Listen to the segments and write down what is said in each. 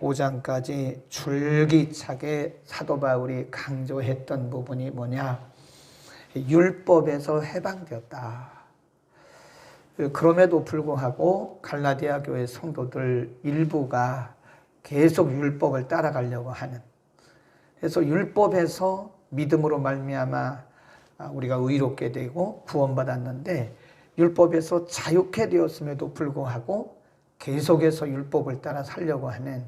5장까지 줄기차게 사도 바울이 강조했던 부분이 뭐냐? 율법에서 해방되었다. 그럼에도 불구하고 갈라디아 교회 성도들 일부가 계속 율법을 따라가려고 하는. 그래서 율법에서 믿음으로 말미암아 우리가 의롭게 되고 구원받았는데 율법에서 자유케 되었음에도 불구하고 계속해서 율법을 따라 살려고 하는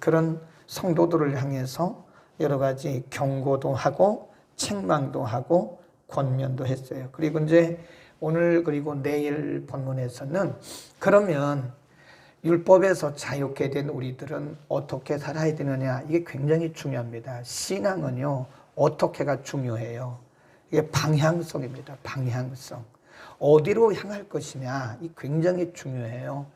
그런 성도들을 향해서 여러 가지 경고도 하고 책망도 하고 권면도 했어요. 그리고 이제 오늘 그리고 내일 본문에서는 그러면 율법에서 자유케 된 우리들은 어떻게 살아야 되느냐 이게 굉장히 중요합니다. 신앙은요 어떻게가 중요해요. 이게 방향성입니다. 방향성. 어디로 향할 것이냐 이 굉장히 중요해요.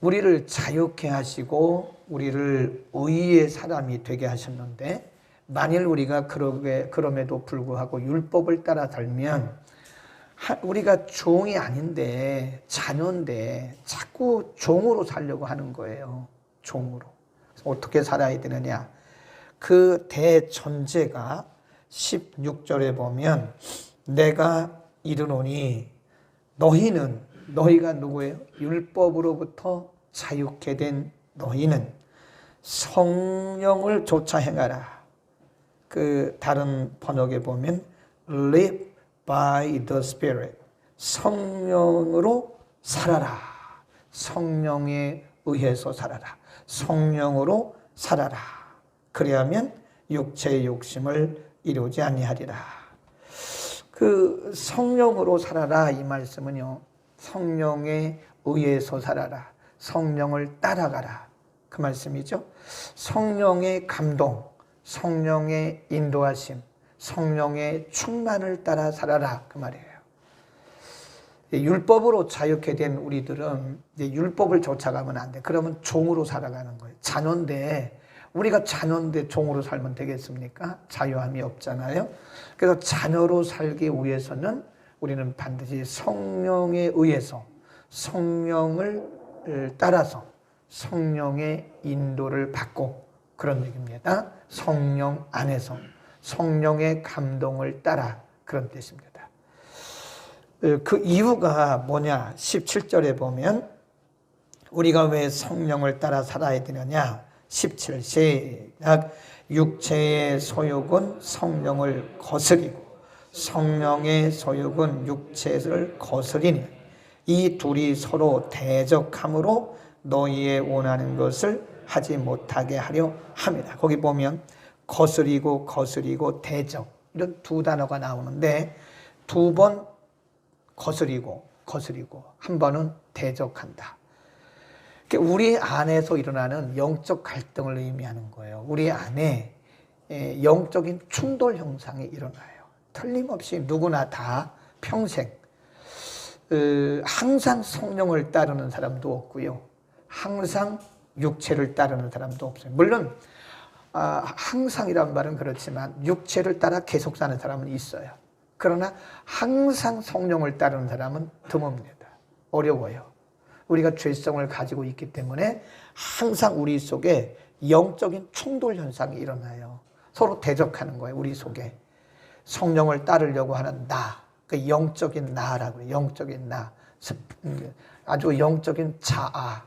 우리를 자유케 하시고 우리를 의의 사람이 되게 하셨는데 만일 우리가 그러게 그럼에도 불구하고 율법을 따라 살면 우리가 종이 아닌데 자녀인데 자꾸 종으로 살려고 하는 거예요. 종으로. 어떻게 살아야 되느냐? 그 대전제가 16절에 보면 내가 이르노니 너희는 너희가 누구예요? 율법으로부터 자유케 된 너희는 성령을 조차 행하라. 그 다른 번역에 보면 live by the spirit. 성령으로 살아라. 성령에 의해서 살아라. 성령으로 살아라. 그래야면 육체의 욕심을 이루지 아니하리라. 그 성령으로 살아라 이 말씀은요. 성령에 의해서 살아라. 성령을 따라가라. 그 말씀이죠. 성령의 감동, 성령의 인도하심, 성령의 충만을 따라 살아라. 그 말이에요. 율법으로 자유케 된 우리들은 율법을 쫓아가면 안 돼. 그러면 종으로 살아가는 거예요. 자녀인데, 우리가 자녀인데 종으로 살면 되겠습니까? 자유함이 없잖아요. 그래서 자녀로 살기 위해서는 우리는 반드시 성령에 의해서 성령을 따라서 성령의 인도를 받고 그런 얘기입니다. 성령 안에서 성령의 감동을 따라 그런 뜻입니다. 그 이유가 뭐냐? 17절에 보면 우리가 왜 성령을 따라 살아야 되느냐? 17 시작 육체의 소욕은 성령을 거스리고 성령의 소욕은 육체를 거스리니 이 둘이 서로 대적함으로 너희의 원하는 것을 하지 못하게 하려 합니다. 거기 보면 거스리고 거스리고 대적 이런 두 단어가 나오는데 두 번 거스리고 거스리고 한 번은 대적한다. 우리 안에서 일어나는 영적 갈등을 의미하는 거예요. 우리 안에 영적인 충돌 현상이 일어나요. 틀림없이 누구나 다 평생 항상 성령을 따르는 사람도 없고요. 항상 육체를 따르는 사람도 없어요. 물론 아, 항상이란 말은 그렇지만 육체를 따라 계속 사는 사람은 있어요. 그러나 항상 성령을 따르는 사람은 드뭅니다. 어려워요. 우리가 죄성을 가지고 있기 때문에 항상 우리 속에 영적인 충돌 현상이 일어나요. 서로 대적하는 거예요. 우리 속에. 성령을 따르려고 하는 나. 그 영적인 나라고. 영적인 나. 음, 아주 영적인 자아.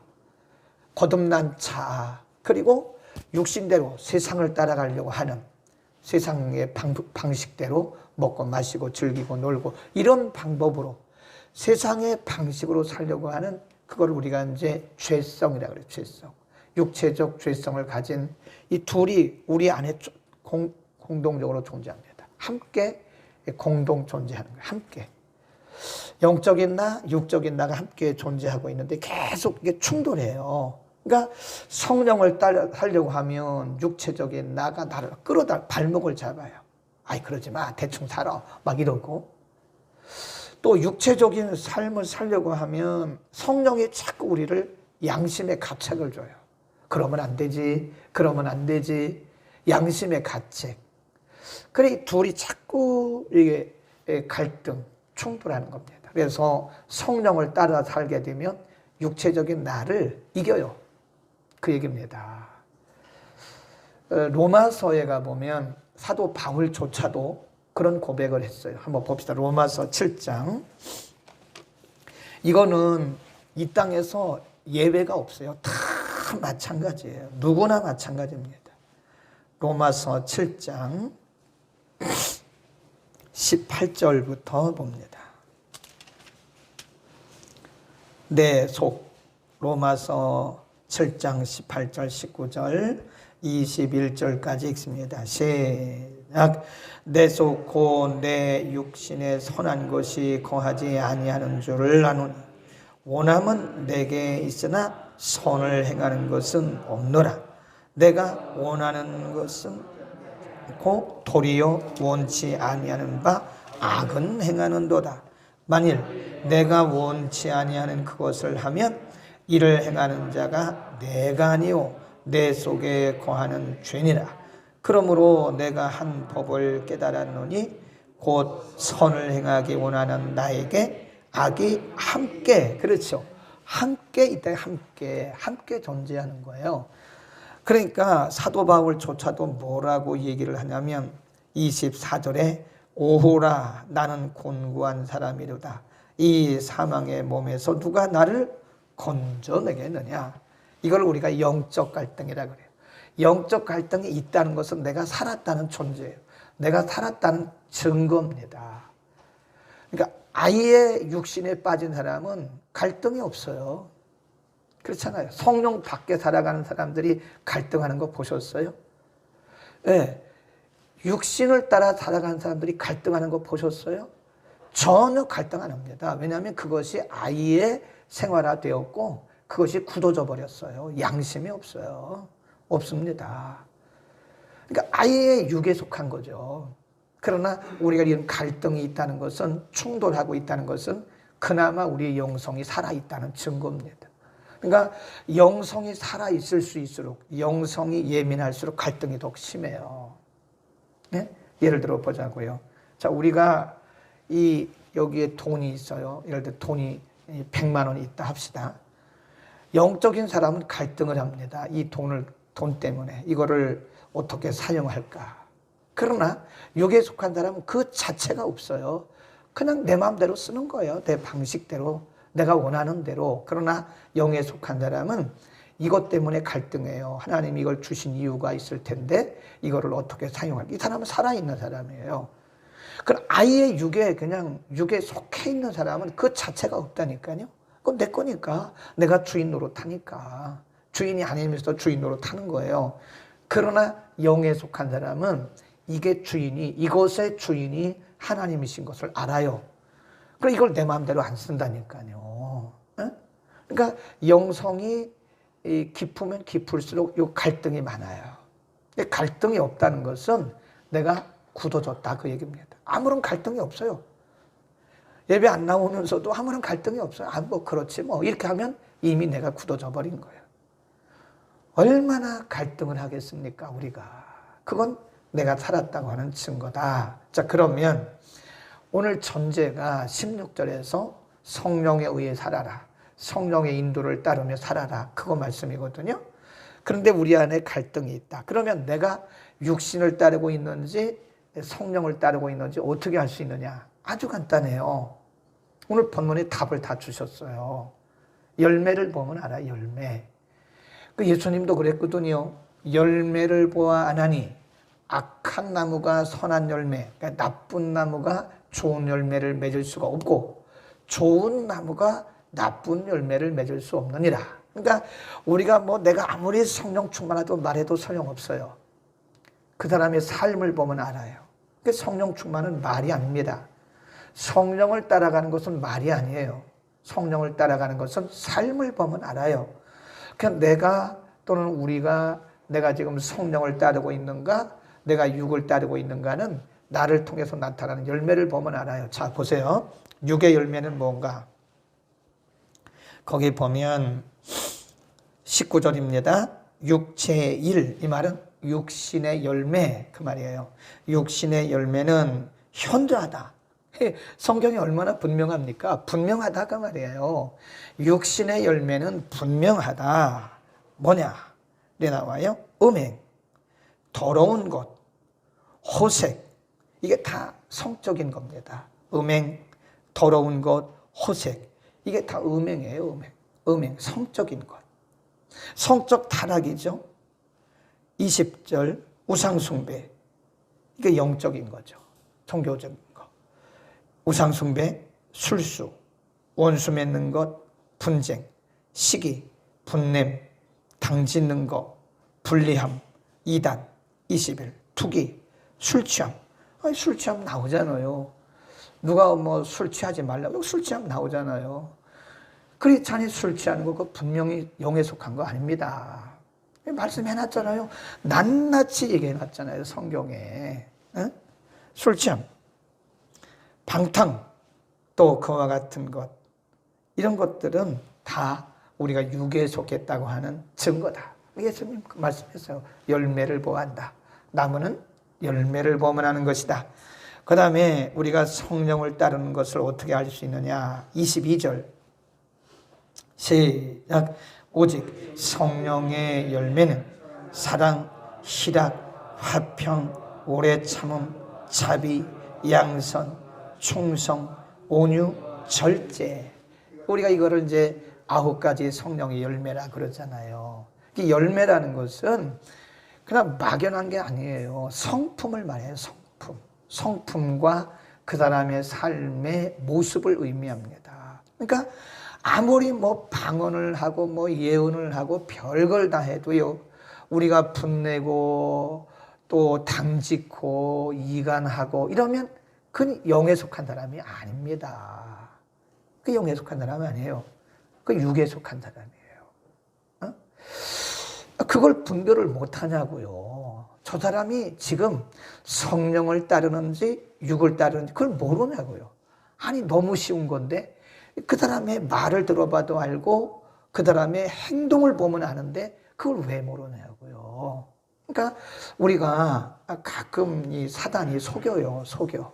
거듭난 자아. 그리고 육신대로 세상을 따라가려고 하는 세상의 방, 방식대로 먹고 마시고 즐기고 놀고 이런 방법으로 세상의 방식으로 살려고 하는 그걸 우리가 이제 죄성이라고 그래요. 죄성. 육체적 죄성을 가진 이 둘이 우리 안에 공, 공동적으로 존재합니다. 함께 공동 존재하는 거예요. 함께. 영적인 나, 육적인 나가 함께 존재하고 있는데 계속 이게 충돌해요. 그러니까 성령을 따르려고 하면 육체적인 나가 나를 끌어다 발목을 잡아요. 아이 그러지 마 대충 살아 막 이러고 또 육체적인 삶을 살려고 하면 성령이 자꾸 우리를 양심의 가책을 줘요. 그러면 안 되지, 그러면 안 되지, 양심의 가책. 그래 둘이 자꾸 이게 갈등, 충돌하는 겁니다. 그래서 성령을 따라 살게 되면 육체적인 나를 이겨요. 그 얘기입니다. 어, 로마서에 가 보면 사도 바울조차도 그런 고백을 했어요. 한번 봅시다. 로마서 7장. 이거는 이 땅에서 예외가 없어요. 다 마찬가지예요. 누구나 마찬가지입니다. 로마서 7장 18절부터 봅니다. 내 속 로마서 7장 18절 19절 21절까지 읽습니다. 시작 내속 내 육신에 선한 것이 거하지 아니하는 줄을 아노니 원함은 내게 있으나 선을 행하는 것은 없노라 내가 원하는 것은 고 도리어 원치 아니하는 바 악은 행하는도다. 만일 내가 원치 아니하는 그것을 하면 이를 행하는 자가 내가 아니요 내 속에 거하는 죄니라. 그러므로 내가 한 법을 깨달았노니 곧 선을 행하기 원하는 나에게 악이 함께 그렇죠. 함께 있다 함께 함께 존재하는 거예요. 그러니까 사도 바울조차도 뭐라고 얘기를 하냐면 24절에 오호라 나는 곤고한 사람이로다. 이 사망의 몸에서 누가 나를 건져내겠느냐. 이걸 우리가 영적 갈등이라 그래요. 영적 갈등이 있다는 것은 내가 살았다는 존재예요. 내가 살았다는 증거입니다. 그러니까 아예 육신에 빠진 사람은 갈등이 없어요. 그렇잖아요. 성령 밖에 살아가는 사람들이 갈등하는 거 보셨어요? 예. 네. 육신을 따라 살아가는 사람들이 갈등하는 거 보셨어요? 전혀 갈등 안 합니다. 왜냐하면 그것이 아이의 생활화되었고 그것이 굳어져 버렸어요. 양심이 없어요. 없습니다. 그러니까 아이의 육에 속한 거죠. 그러나 우리가 이런 갈등이 있다는 것은 충돌하고 있다는 것은 그나마 우리의 영성이 살아있다는 증거입니다. 그러니까 영성이 살아 있을 수 있을수록 영성이 예민할수록 갈등이 더 심해요. 네? 예를 들어 보자고요. 자, 우리가 이 여기에 돈이 있어요. 예를 들어 돈이 100만 원이 있다 합시다. 영적인 사람은 갈등을 합니다. 이 돈을 돈 때문에 이거를 어떻게 사용할까? 그러나 육에 속한 사람은 그 자체가 없어요. 그냥 내 마음대로 쓰는 거예요. 내 방식대로. 내가 원하는 대로. 그러나 영에 속한 사람은 이것 때문에 갈등해요. 하나님 이걸 주신 이유가 있을 텐데 이거를 어떻게 사용할까? 이 사람은 살아있는 사람이에요. 그 아이의 육에 그냥 육에 속해 있는 사람은 그 자체가 없다니까요. 그건 내 거니까 내가 주인 노릇하니까 주인이 아니면서 주인 노릇하는 거예요. 그러나 영에 속한 사람은 이게 주인이 이것의 주인이 하나님이신 것을 알아요. 그럼 이걸 내 마음대로 안 쓴다니까요. 그러니까 영성이 깊으면 깊을수록 이 갈등이 많아요. 갈등이 없다는 것은 내가 굳어졌다 그 얘기입니다. 아무런 갈등이 없어요. 예배 안 나오면서도 아무런 갈등이 없어요. 아, 뭐 그렇지 뭐 이렇게 하면 이미 내가 굳어져 버린 거예요. 얼마나 갈등을 하겠습니까 우리가. 그건 내가 살았다고 하는 증거다. 자 그러면 오늘 전제가 16절에서 성령에 의해 살아라. 성령의 인도를 따르며 살아라. 그거 말씀이거든요. 그런데 우리 안에 갈등이 있다. 그러면 내가 육신을 따르고 있는지 성령을 따르고 있는지 어떻게 할 수 있느냐? 아주 간단해요. 오늘 본문에 답을 다 주셨어요. 열매를 보면 알아, 열매. 그 예수님도 그랬거든요. 열매를 보아 안하니 악한 나무가 선한 열매, 그러니까 나쁜 나무가 좋은 열매를 맺을 수가 없고 좋은 나무가 나쁜 열매를 맺을 수 없느니라. 그러니까 우리가 뭐 내가 아무리 성령 충만하도 말해도 소용없어요. 그 사람의 삶을 보면 알아요. 그 성령 충만은 말이 아닙니다. 성령을 따라가는 것은 말이 아니에요. 성령을 따라가는 것은 삶을 보면 알아요. 그냥 내가 또는 우리가 내가 지금 성령을 따르고 있는가, 내가 육을 따르고 있는가는 나를 통해서 나타나는 열매를 보면 알아요. 자, 보세요. 육의 열매는 뭔가? 거기 보면 19절입니다. 육체 일. 이 말은 육신의 열매. 그 말이에요. 육신의 열매는 현저하다. 성경이 얼마나 분명합니까? 분명하다 그 말이에요. 육신의 열매는 분명하다. 뭐냐? 네 나와요. 음행, 더러운 것, 호색, 이게 다 성적인 겁니다. 음행, 더러운 것, 호색, 이게 다 음행이에요, 음행. 음행, 성적인 것. 성적 타락이죠. 20절, 우상숭배. 이게 영적인 거죠. 종교적인 거. 우상숭배, 술수, 원수 맺는 것, 분쟁, 시기, 분냄, 당 짓는 것, 불리함, 이단, 20일, 투기, 술 취함. 술 취함 나오잖아요. 누가 뭐 술 취하지 말라고 술 취함 나오잖아요. 자네 술 취하는 거그 분명히 영에 속한 거 아닙니다. 말씀해놨잖아요. 낱낱이 얘기해놨잖아요. 성경에. 응? 술 취함, 방탕, 또 그와 같은 것. 이런 것들은 다 우리가 육에 속했다고 하는 증거다. 예수님 그 말씀했어요. 열매를 보한다. 나무는 열매를 보면 하는 것이다. 그 다음에 우리가 성령을 따르는 것을 어떻게 알 수 있느냐. 22절. 시작. 오직 성령의 열매는 사랑, 희락, 화평, 오래 참음, 자비, 양선, 충성, 온유, 절제. 우리가 이거를 이제 아홉 가지 성령의 열매라 그러잖아요. 이 열매라는 것은 그냥 막연한 게 아니에요. 성품을 말해요. 성품. 성품과 그 사람의 삶의 모습을 의미합니다. 그러니까 아무리 뭐 방언을 하고 뭐 예언을 하고 별걸 다 해도요. 우리가 분내고 또 당짓고 이간하고 이러면 그건 영에 속한 사람이 아닙니다. 그 영에 속한 사람이 아니에요. 그 육에 속한 사람이에요. 어? 그걸 분별을 못 하냐고요. 저 사람이 지금 성령을 따르는지 육을 따르는지 그걸 모르냐고요. 아니 너무 쉬운 건데 그 사람의 말을 들어봐도 알고 그 사람의 행동을 보면 아는데 그걸 왜 모르냐고요. 그러니까 우리가 가끔 이 사단이 속여요, 속여.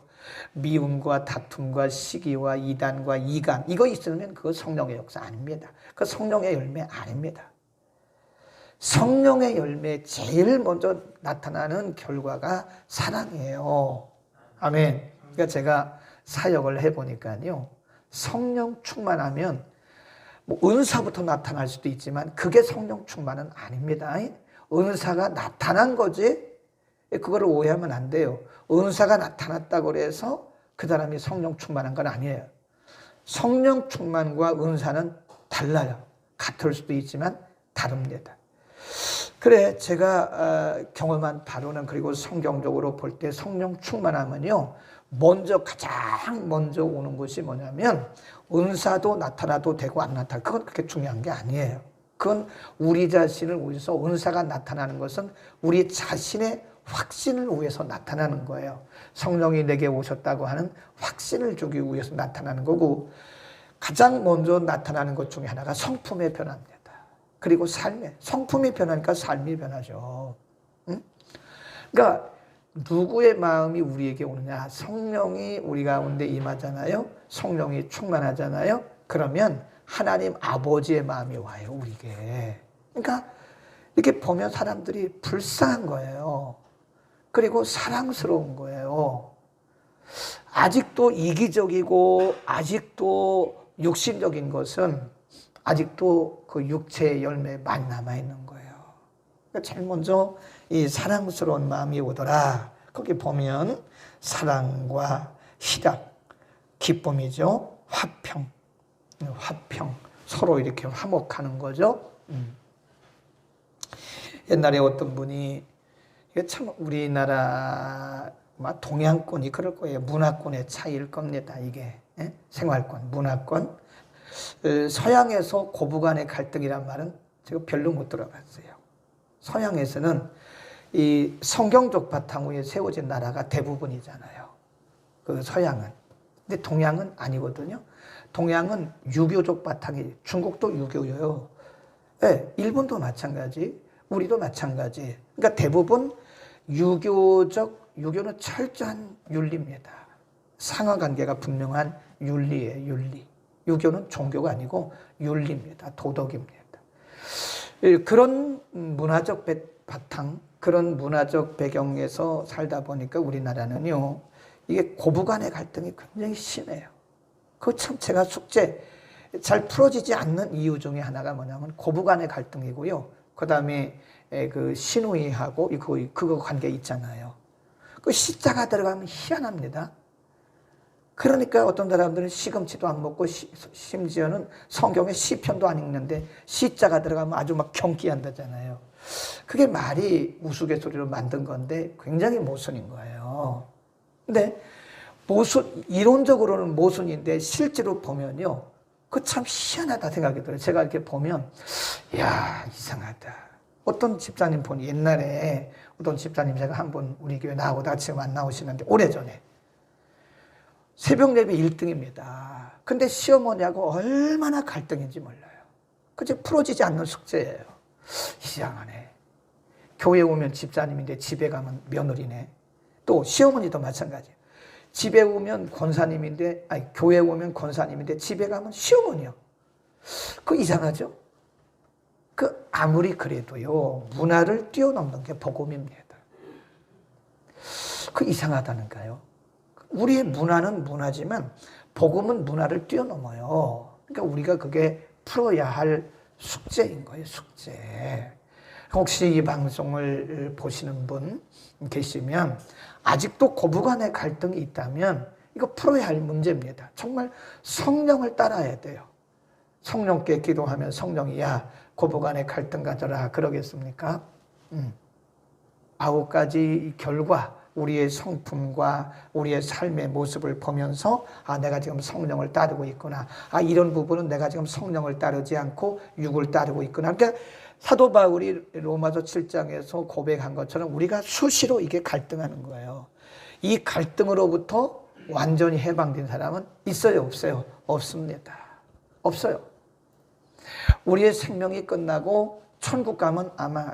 미움과 다툼과 시기와 이단과 이간 이거 있으면 그거 성령의 역사 아닙니다. 그 성령의 열매 아닙니다. 성령의 열매 제일 먼저 나타나는 결과가 사랑이에요. 아멘. 그러니까 제가 사역을 해보니까요. 성령 충만하면 뭐 은사부터 나타날 수도 있지만 그게 성령 충만은 아닙니다. 은사가 나타난 거지 그거를 오해하면 안 돼요. 은사가 나타났다고 해서 그 사람이 성령 충만한 건 아니에요. 성령 충만과 은사는 달라요. 같을 수도 있지만 다릅니다. 그래 제가 어, 경험한 바로는 그리고 성경적으로 볼 때 성령 충만하면요. 먼저 가장 먼저 오는 것이 뭐냐면 은사도 나타나도 되고 안 나타나 그건 그렇게 중요한 게 아니에요. 그건 우리 자신을 위해서 은사가 나타나는 것은 우리 자신의 확신을 위해서 나타나는 거예요. 성령이 내게 오셨다고 하는 확신을 주기 위해서 나타나는 거고 가장 먼저 나타나는 것 중에 하나가 성품의 변화입니다. 그리고 삶의 성품이 변하니까 삶이 변하죠. 응? 그러니까 누구의 마음이 우리에게 오느냐? 성령이 우리 가운데 임하잖아요. 성령이 충만하잖아요. 그러면 하나님 아버지의 마음이 와요, 우리에게. 그러니까 이렇게 보면 사람들이 불쌍한 거예요. 그리고 사랑스러운 거예요. 아직도 이기적이고 아직도 육신적인 것은 아직도 그 육체의 열매 많이 남아 있는 거예요. 그러니까 제일 먼저 이 사랑스러운 마음이 오더라. 거기 보면 사랑과 희락, 기쁨이죠. 화평, 화평 서로 이렇게 화목하는 거죠. 음. 옛날에 어떤 분이 참 우리나라 동양권이 그럴 거예요. 문화권의 차이일 겁니다. 이게 예? 생활권, 문화권. 어, 서양에서 고부 간의 갈등이란 말은 제가 별로 못 들어봤어요. 서양에서는 이 성경적 바탕 위에 세워진 나라가 대부분이잖아요. 그 서양은. 근데 동양은 아니거든요. 동양은 유교적 바탕이 중국도 유교예요. 네, 일본도 마찬가지, 우리도 마찬가지. 그러니까 대부분 유교적 유교는 철저한 윤리입니다. 상하 관계가 분명한 윤리예요, 윤리. 유교는 종교가 아니고 윤리입니다. 도덕입니다. 그런 문화적 바탕, 그런 문화적 배경에서 살다 보니까 우리나라는요, 이게 고부 간의 갈등이 굉장히 심해요. 그 참 제가 숙제 잘 풀어지지 않는 이유 중에 하나가 뭐냐면 고부 간의 갈등이고요. 그 다음에 그 신우이하고 그, 그거 관계 있잖아요. 그 시자가 들어가면 희한합니다. 그러니까 어떤 사람들은 시금치도 안 먹고 시, 심지어는 성경에 시편도 안 읽는데 시자가 들어가면 아주 막 경기한다잖아요. 그게 말이 우스갯소리로 만든 건데 굉장히 모순인 거예요. 근데 모순 이론적으로는 모순인데 실제로 보면요. 그 참 희한하다 생각이 들어요. 제가 이렇게 보면 야 이상하다. 어떤 집사님 보니 옛날에 어떤 집사님 제가 한 번 우리 교회 나오다 지금 안 나오시는데 오래전에 새벽 예배 1등입니다. 근데 시어머니하고 얼마나 갈등인지 몰라요. 그저 풀어지지 않는 숙제예요. 이상하네. 교회 오면 집사님인데 집에 가면 며느리네. 또 시어머니도 마찬가지예요. 집에 오면 권사님인데 아니 교회 오면 권사님인데 집에 가면 시어머니요. 그 이상하죠? 그 아무리 그래도요 문화를 뛰어넘는 게 복음입니다. 그 이상하다는가요? 우리의 문화는 문화지만 복음은 문화를 뛰어넘어요. 그러니까 우리가 그게 풀어야 할 숙제인 거예요, 숙제. 혹시 이 방송을 보시는 분 계시면 아직도 고부간의 갈등이 있다면 이거 풀어야 할 문제입니다. 정말 성령을 따라야 돼요. 성령께 기도하면 성령이 야 고부간의 갈등 가져라 그러겠습니까? 음. 아홉 가지 결과 우리의 성품과 우리의 삶의 모습을 보면서 아 내가 지금 성령을 따르고 있구나. 아 이런 부분은 내가 지금 성령을 따르지 않고 육을 따르고 있구나. 그러니까 사도 바울이 로마서 7장에서 고백한 것처럼 우리가 수시로 이게 갈등하는 거예요. 이 갈등으로부터 완전히 해방된 사람은 있어요, 없어요? 없습니다. 없어요. 우리의 생명이 끝나고 천국 가면 아마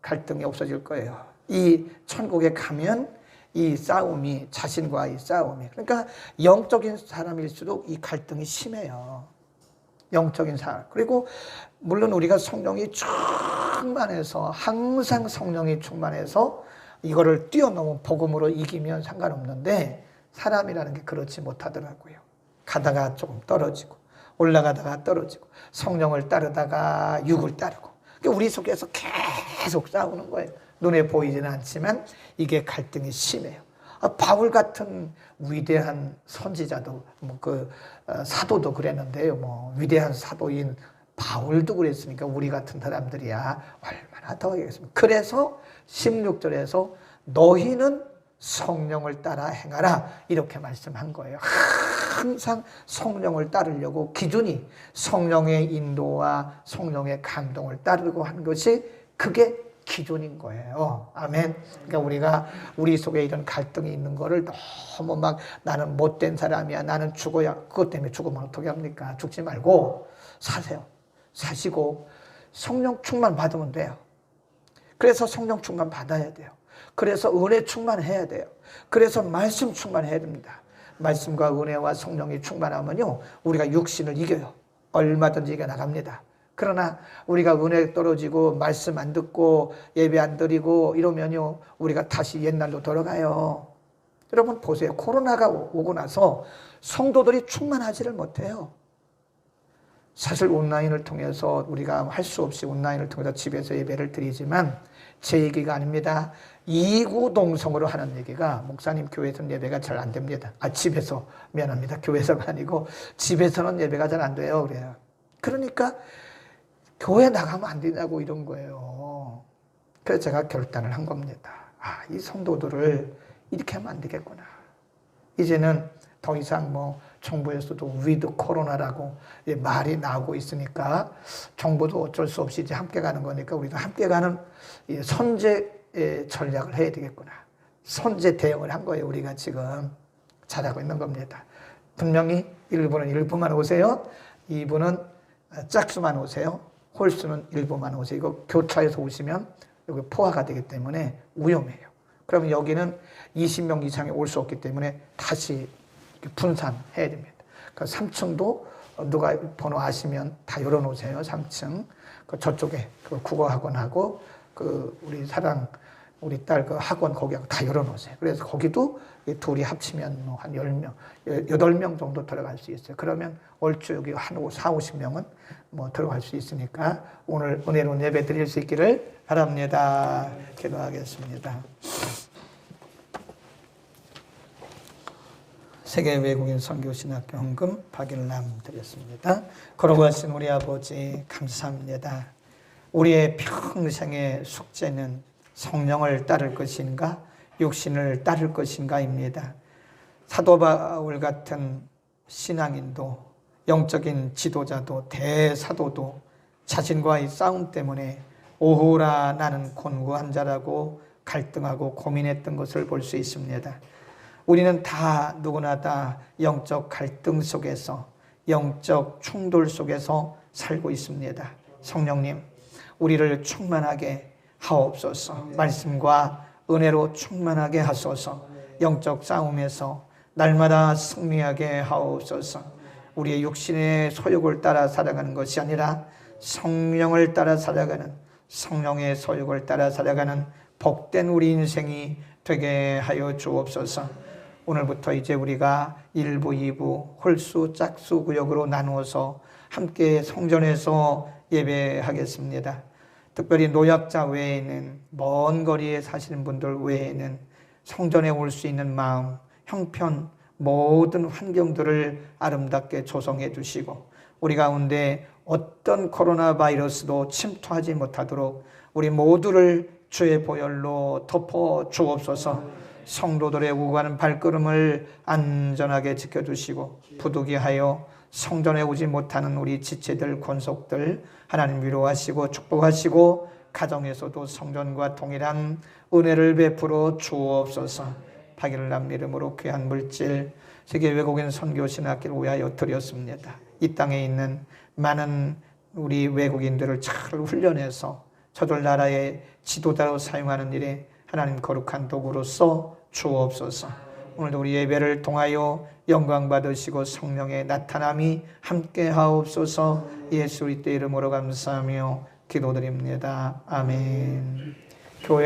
갈등이 없어질 거예요. 이 천국에 가면 이 싸움이 자신과의 싸움이 그러니까 영적인 사람일수록 이 갈등이 심해요. 영적인 사람. 그리고 물론 우리가 성령이 충만해서 항상 성령이 충만해서 이거를 뛰어넘은 복음으로 이기면 상관없는데 사람이라는 게 그렇지 못하더라고요. 가다가 조금 떨어지고 올라가다가 떨어지고 성령을 따르다가 육을 따르고 그러니까 우리 속에서 계속 싸우는 거예요. 눈에 보이지는 않지만 이게 갈등이 심해요. 아, 바울 같은 위대한 선지자도 뭐그 어, 사도도 그랬는데요. 뭐 위대한 사도인 바울도 그랬으니까 우리 같은 사람들이야 얼마나 더 하겠습니까? 그래서 16절에서 너희는 성령을 따라 행하라 이렇게 말씀한 거예요. 항상 성령을 따르려고 기준이 성령의 인도와 성령의 감동을 따르고 하는 것이 그게 기준인 거예요. 아멘. 그러니까 우리가 우리 속에 이런 갈등이 있는 거를 너무 막 나는 못된 사람이야. 나는 죽어야. 그것 때문에 죽으면 어떻게 합니까? 죽지 말고 사세요. 사시고 성령 충만 받으면 돼요. 그래서 성령 충만 받아야 돼요. 그래서 은혜 충만해야 돼요. 그래서 말씀 충만해야 됩니다. 말씀과 은혜와 성령이 충만하면요. 우리가 육신을 이겨요. 얼마든지 이겨 나갑니다. 그러나 우리가 은혜 떨어지고 말씀 안 듣고 예배 안 드리고 이러면요. 우리가 다시 옛날로 돌아가요. 여러분 보세요. 코로나가 오고 나서 성도들이 충만하지를 못해요. 사실 온라인을 통해서 우리가 할 수 없이 온라인을 통해서 집에서 예배를 드리지만 제 얘기가 아닙니다. 이구동성으로 하는 얘기가 목사님 교회에서는 예배가 잘 안 됩니다. 아 집에서 미안합니다. 교회에서가 아니고 집에서는 예배가 잘 안 돼요. 그래요. 그러니까 교회 나가면 안 되냐고 이런 거예요. 그래서 제가 결단을 한 겁니다. 아, 이 성도들을 이렇게 하면 안 되겠구나. 이제는 더 이상 뭐 정부에서도 위드 코로나라고 말이 나오고 있으니까 정부도 어쩔 수 없이 이제 함께 가는 거니까 우리도 함께 가는 선제 전략을 해야 되겠구나. 선제 대응을 한 거예요. 우리가 지금 잘하고 있는 겁니다. 분명히 일부는 일부만 오세요. 이부는 짝수만 오세요. 홀수는 일부만 오세요. 이거 교차해서 오시면 여기 포화가 되기 때문에 위험해요. 그러면 여기는 20명 이상이 올 수 없기 때문에 다시 분산해야 됩니다. 그 3층도 누가 번호 아시면 다 열어놓으세요. 3층. 그 저쪽에 그 국어학원하고 그 우리 사랑 우리 딸 그 학원 거기하고 다 열어놓으세요. 그래서 거기도 이 둘이 합치면 뭐 한 10명, 8명 정도 들어갈 수 있어요. 그러면 얼추 여기 한 4, 50명은 뭐 들어갈 수 있으니까 오늘 은혜로운 예배 드릴 수 있기를 바랍니다. 기도하겠습니다. 세계 외국인 선교신학교 헌금 박일남 드렸습니다. 걸어가신 우리 아버지 감사합니다. 우리의 평생의 숙제는 성령을 따를 것인가 육신을 따를 것인가입니다. 사도 바울 같은 신앙인도 영적인 지도자도 대사도도 자신과의 싸움 때문에 오호라 나는 곤고한 자라고 갈등하고 고민했던 것을 볼 수 있습니다. 우리는 다 누구나 다 영적 갈등 속에서 영적 충돌 속에서 살고 있습니다. 성령님, 우리를 충만하게 하옵소서. 말씀과 은혜로 충만하게 하소서. 영적 싸움에서 날마다 승리하게 하옵소서. 우리의 육신의 소욕을 따라 살아가는 것이 아니라 성령을 따라 살아가는 성령의 소욕을 따라 살아가는 복된 우리 인생이 되게 하여 주옵소서. 오늘부터 이제 우리가 1부, 2부, 홀수, 짝수 구역으로 나누어서 함께 성전에서 예배하겠습니다. 특별히 노약자 외에는 먼 거리에 사시는 분들 외에는 성전에 올 수 있는 마음, 형편, 모든 환경들을 아름답게 조성해 주시고 우리 가운데 어떤 코로나 바이러스도 침투하지 못하도록 우리 모두를 주의 보혈로 덮어 주옵소서. 성도들의 오가는 발걸음을 안전하게 지켜주시고 부득이하여 성전에 오지 못하는 우리 지체들 권속들 하나님 위로하시고 축복하시고 가정에서도 성전과 동일한 은혜를 베풀어 주옵소서. 박일남 이름으로 귀한 물질 세계 외국인 선교 신학기를 위하여 드렸습니다. 이 땅에 있는 많은 우리 외국인들을 잘 훈련해서 저들 나라의 지도자로 사용하는 일에 하나님 거룩한 도구로서 주옵소서. 오늘도 우리 예배를 통하여 영광 받으시고 성령의 나타남이 함께 하옵소서. 예수 그리스도 이름으로 감사하며 기도드립니다. 아멘.